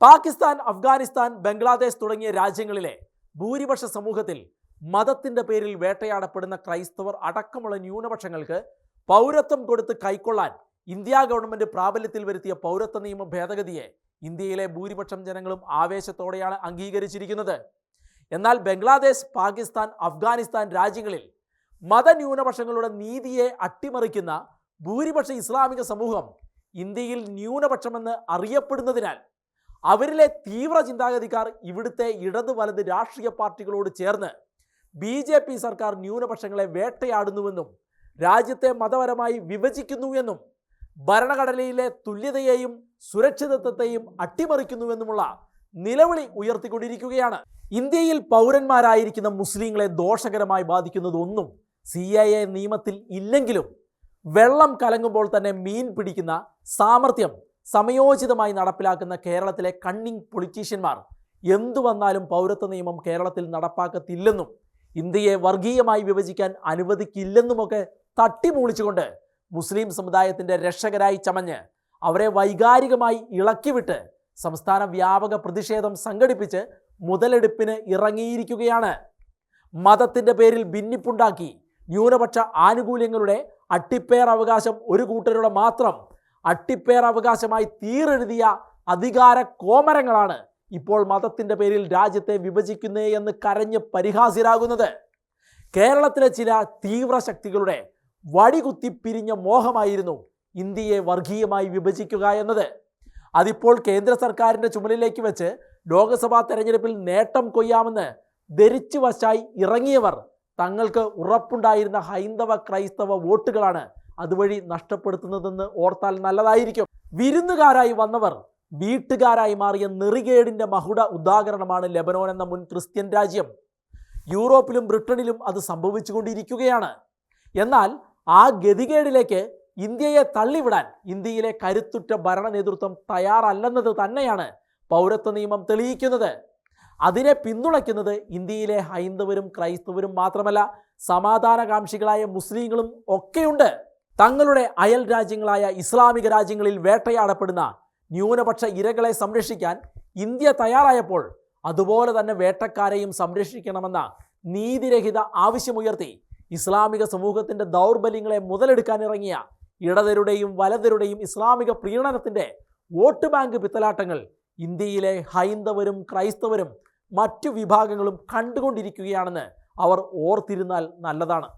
പാകിസ്ഥാൻ അഫ്ഗാനിസ്ഥാൻ ബംഗ്ലാദേശ് തുടങ്ങിയ രാജ്യങ്ങളിലെ ഭൂരിപക്ഷ സമൂഹത്തിൽ മതത്തിന്റെ പേരിൽ വേട്ടയാടപ്പെടുന്ന ക്രൈസ്തവർ അടക്കമുള്ള ന്യൂനപക്ഷങ്ങൾക്ക് പൗരത്വം കൊടുത്ത് കൈക്കൊള്ളാൻ ഇന്ത്യ ഗവൺമെന്റ് പ്രാബല്യത്തിൽ വരുത്തിയ പൗരത്വ നിയമ ഭേദഗതിയെ ഇന്ത്യയിലെ ഭൂരിപക്ഷം ജനങ്ങളും ആവേശത്തോടെയാണ് അംഗീകരിച്ചിരിക്കുന്നത്. എന്നാൽ ബംഗ്ലാദേശ് പാകിസ്ഥാൻ അഫ്ഗാനിസ്ഥാൻ രാജ്യങ്ങളിൽ മതന്യൂനപക്ഷങ്ങളുടെ നീതിയെ അട്ടിമറിക്കുന്ന ഭൂരിപക്ഷ ഇസ്ലാമിക സമൂഹം ഇന്ത്യയിൽ ന്യൂനപക്ഷമെന്ന് അറിയപ്പെടുന്നതിനാൽ അവരിലെ തീവ്ര ചിന്താഗതിക്കാർ ഇവിടുത്തെ ഇടത് വലത് രാഷ്ട്രീയ പാർട്ടികളോട് ചേർന്ന് ബി ജെ പി സർക്കാർ ന്യൂനപക്ഷങ്ങളെ വേട്ടയാടുന്നുവെന്നും രാജ്യത്തെ മതപരമായി വിഭജിക്കുന്നുവെന്നും ഭരണഘടനയിലെ തുല്യതയെയും സുരക്ഷിതത്വത്തെയും അട്ടിമറിക്കുന്നുവെന്നുമുള്ള നിലവിളി ഉയർത്തിക്കൊണ്ടിരിക്കുകയാണ്. ഇന്ത്യയിൽ പൗരന്മാരായിരിക്കുന്ന മുസ്ലിങ്ങളെ ദോഷകരമായി ബാധിക്കുന്നതൊന്നും സി ഐ എ നിയമത്തിൽ ഇല്ലെങ്കിലും വെള്ളം കലങ്ങുമ്പോൾ തന്നെ മീൻ പിടിക്കുന്ന സാമർഥ്യം സമയോചിതമായി നടപ്പിലാക്കുന്ന കേരളത്തിലെ കണ്ണിങ് പൊളിറ്റീഷ്യന്മാർ എന്തു വന്നാലും പൗരത്വ നിയമം കേരളത്തിൽ നടപ്പാക്കത്തില്ലെന്നും ഇന്ത്യയെ വർഗീയമായി വിഭജിക്കാൻ അനുവദിക്കില്ലെന്നുമൊക്കെ തട്ടിമൂളിച്ചുകൊണ്ട് മുസ്ലിം സമുദായത്തിന്റെ രക്ഷകരായി ചമഞ്ഞ് അവരെ വൈകാരികമായി ഇളക്കിവിട്ട് സംസ്ഥാന വ്യാപക പ്രതിഷേധം സംഘടിപ്പിച്ച് മുതലെടുപ്പിന് ഇറങ്ങിയിരിക്കുകയാണ്. മതത്തിന്റെ പേരിൽ ഭിന്നിപ്പുണ്ടാക്കി ന്യൂനപക്ഷ ആനുകൂല്യങ്ങളുടെ അട്ടിപ്പേർ അവകാശം ഒരു കൂട്ടരുടെ മാത്രം അട്ടിപ്പേർ അവകാശമായി തീരെഴുതിയ അധികാര കോമരങ്ങളാണ് ഇപ്പോൾ മതത്തിന്റെ പേരിൽ രാജ്യത്തെ വിഭജിക്കുന്നേ എന്ന് കരഞ്ഞ് പരിഹാസ്യരാകുന്നത്. കേരളത്തിലെ ചില തീവ്ര ശക്തികളുടെ വടികുത്തി പിരിഞ്ഞ മോഹമായിരുന്നു ഇന്ത്യയെ വർഗീയമായി വിഭജിക്കുക എന്നത്. അതിപ്പോൾ കേന്ദ്ര സർക്കാരിന്റെ ചുമലിലേക്ക് വെച്ച് ലോക്സഭാ തെരഞ്ഞെടുപ്പിൽ നേട്ടം കൊയ്യാമെന്ന് ധരിച്ചു വശായി ഇറങ്ങിയവർ തങ്ങൾക്ക് ഉറപ്പുണ്ടായിരുന്ന ഹൈന്ദവ ക്രൈസ്തവ വോട്ടുകളാണ് അതുവഴി നഷ്ടപ്പെടുത്തുന്നതെന്ന് ഓർത്താൽ നല്ലതായിരിക്കും. വിരുന്നുകാരായി വന്നവർ വീട്ടുകാരായി മാറിയ നെറികേടിന്റെ മഹുട ഉദാഹരണമാണ് ലെബനോൻ എന്ന മുൻ ക്രിസ്ത്യൻ രാജ്യം. യൂറോപ്പിലും ബ്രിട്ടനിലും അത് സംഭവിച്ചുകൊണ്ടിരിക്കുകയാണ്. എന്നാൽ ആ ഗതികേടിലേക്ക് ഇന്ത്യയെ തള്ളിവിടാൻ ഇന്ത്യയിലെ കരുത്തുറ്റ ഭരണ നേതൃത്വം തയ്യാറല്ലെന്നത് തന്നെയാണ് പൗരത്വ നിയമം തെളിയിക്കുന്നത്. അതിനെ പിന്തുണയ്ക്കുന്നത് ഇന്ത്യയിലെ ഹൈന്ദവരും ക്രൈസ്തവരും മാത്രമല്ല സമാധാനകാംക്ഷികളായ മുസ്ലിങ്ങളും ഒക്കെയുണ്ട്. തങ്ങളുടെ അയൽ രാജ്യങ്ങളായ ഇസ്ലാമിക രാജ്യങ്ങളിൽ വേട്ടയാടപ്പെടുന്ന ന്യൂനപക്ഷ ഇരകളെ സംരക്ഷിക്കാൻ ഇന്ത്യ തയ്യാറായപ്പോൾ അതുപോലെ തന്നെ വേട്ടക്കാരെയും സംരക്ഷിക്കണമെന്ന നീതിരഹിത ആവശ്യമുയർത്തി ഇസ്ലാമിക സമൂഹത്തിന്റെ ദൗർബല്യങ്ങളെ മുതലെടുക്കാനിറങ്ങിയ ഇടതരുടെയും വലതരുടെയും ഇസ്ലാമിക പ്രീണനത്തിന്റെ വോട്ട് ബാങ്ക് പിത്തലാട്ടങ്ങൾ ഇന്ത്യയിലെ ഹൈന്ദവരും ക്രൈസ്തവരും മറ്റു വിഭാഗങ്ങളും കണ്ടുകൊണ്ടിരിക്കുകയാണെന്ന് അവർ ഓർത്തിരുന്നാൽ നല്ലതാണ്.